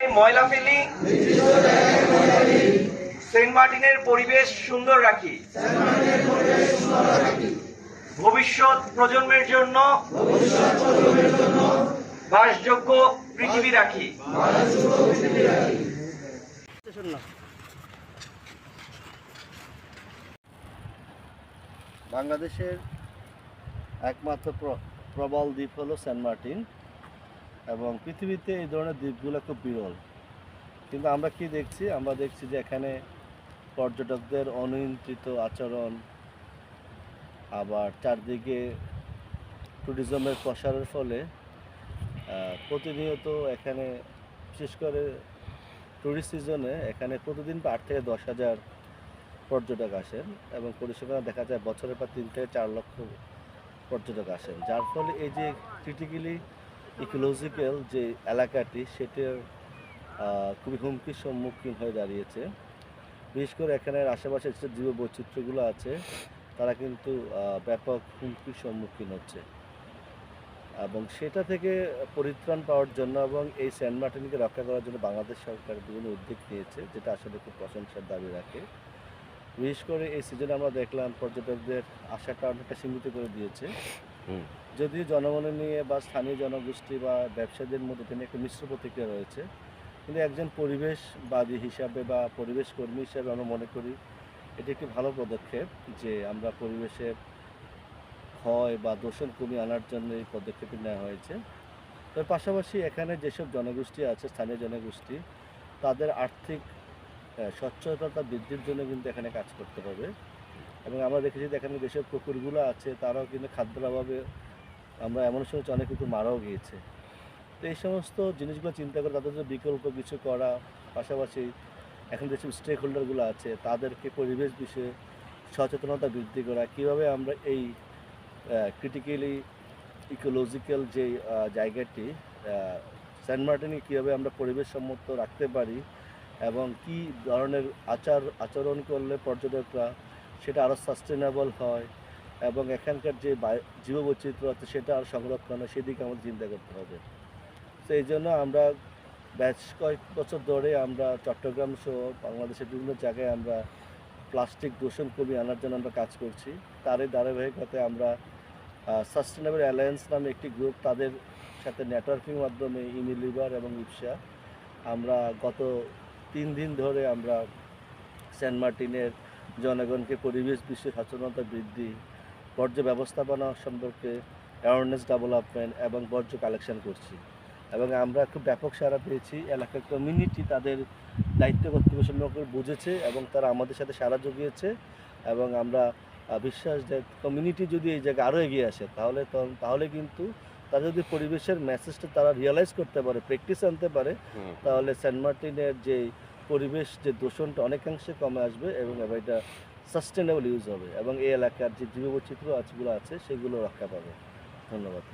ময়লা ফেলি। সেন্ট মার্টিনের পরিবেশ সুন্দর রাখি। ভবিষ্যৎ প্রজন্মের জন্য বাসযোগ্য পৃথিবী রাখি। বাংলাদেশের একমাত্র প্র- প্রবল দ্বীপ হলো সেন্ট মার্টিন। এবং পৃথিবীতে এই ধরনের দ্বীপগুলো খুব বিরল। কিন্তু আমরা কি দেখছি? আমরা দেখছি যে এখানে পর্যটকদের অনিয়ন্ত্রিত আচরণ, আবার চারদিকে ট্যুরিজমের প্রসারের ফলে প্রতিনিয়ত এখানে, বিশেষ করে ট্যুরিস্ট সিজনে এখানে প্রতিদিন আট থেকে দশ হাজার পর্যটক আসেন এবং পরিসংখ্যান দেখা যায় বছরের পর তিন থেকে চার লক্ষ পর্যটক আসেন। যার ফলে এই যে ক্রিটিক্যালি ইকোলজিক্যাল যে এলাকাটি, সেটার খুবই হুমকির সম্মুখীন হয়ে দাঁড়িয়েছে। বিশেষ করে এখানের আশেপাশে যে জীব বৈচিত্র্যগুলো আছে, তারা কিন্তু ব্যাপক হুমকির সম্মুখীন হচ্ছে। এবং সেটা থেকে পরিত্রাণ পাওয়ার জন্য এবং এই সেন্ট মার্টিনকে রক্ষা করার জন্য বাংলাদেশ সরকার বিভিন্ন উদ্যোগ নিয়েছে, যেটা আসলে খুব প্রশংসার দাবি রাখে। বিশেষ করে এই সিজনে আমরা দেখলাম, পর্যটকদের আশাটা অনেকটা সীমিত করে দিয়েছে। যদিও জনগণের নিয়ে বা স্থানীয় জনগোষ্ঠী বা ব্যবসায়ীদের মধ্যে তিনি একটা মিশ্র প্রতিক্রিয়া রয়েছে, কিন্তু একজন পরিবেশবাদী হিসাবে বা পরিবেশ কর্মী হিসাবে আমরা মনে করি এটি একটি ভালো পদক্ষেপ যে আমরা পরিবেশের ক্ষয় বা দূষণ কমিয়ে আনার জন্য এই পদক্ষেপটি নেওয়া হয়েছে। তার পাশাপাশি এখানে যেসব জনগোষ্ঠী আছে, স্থানীয় জনগোষ্ঠী, তাদের আর্থিক স্বচ্ছতা বৃদ্ধির জন্য কিন্তু এখানে কাজ করতে হবে। এবং আমরা দেখেছি যে এখানে যেসব পুকুরগুলো আছে, তারাও কিন্তু খাদ্যের অভাবে আমরা এমন সময় অনেক কুকুর মারাও গিয়েছে। তো এই সমস্ত জিনিসগুলো চিন্তা করে তাদের জন্য বিকল্প কিছু করা, পাশাপাশি এখন যেসব স্টেক হোল্ডারগুলো আছে, তাদেরকে পরিবেশ বিষয়ে সচেতনতা বৃদ্ধি করা, কীভাবে আমরা এই ক্রিটিক্যালি ইকোলজিক্যাল যে জায়গাটি সেন্ট মার্টিনে কীভাবে আমরা পরিবেশ সম্মত রাখতে পারি এবং কি ধরনের আচার, আচরণ করলে পর্যটকরা সেটা আরও সাস্টেনেবল হয় এবং এখানকার যে জীববৈচিত্র্য আছে সেটা আর সংরক্ষণ হয়, সেদিকে আমাদের চিন্তা করতে হবে। তো এই জন্য আমরা বেশ কয়েক বছর ধরে আমরা চট্টগ্রাম সহ বাংলাদেশের বিভিন্ন জায়গায় আমরা প্লাস্টিক দূষণ কমিয়ে আনার জন্য আমরা কাজ করছি। তারই ধারাবাহিকতায় আমরা সাস্টেনেবল অ্যালায়েন্স নামে একটি গ্রুপ তাদের সাথে নেটওয়ার্কিং মাধ্যমে ইউনিলিভার এবং ইপসা আমরা গত তিন দিন ধরে আমরা সেন্ট মার্টিনের জনগণকে পরিবেশ বিষয়ে সচেতনতা বৃদ্ধি বর্জ্য ব্যবস্থাপনা সম্পর্কে অ্যাওয়ারনেস ডেভেলপমেন্ট এবং বর্জ্য কালেকশন করছি। এবং আমরা খুব ব্যাপক সাড়া পেয়েছি। এলাকার কমিউনিটি তাদের দায়িত্ব কর্তব্য সম্পর্কে বুঝেছে এবং তারা আমাদের সাথে সাড়া জুগিয়েছে এবং আমরা বিশ্বাস যে কমিউনিটি যদি এই জায়গায় আরও এগিয়ে আসে তাহলে তাহলে কিন্তু তারা যদি পরিবেশের মেসেজটা তারা রিয়েলাইজ করতে পারে প্র্যাকটিস আনতে পারে তাহলে সেন্ট মার্টিনের যে পরিবেশ যে দূষণটা অনেকাংশে কমে আসবে এবং এটা সাস্টেনেবল ইউজ হবে এবং এই এলাকার যে জীববৈচিত্র্য আছেগুলো আছে, সেগুলো রক্ষা পাবে। ধন্যবাদ।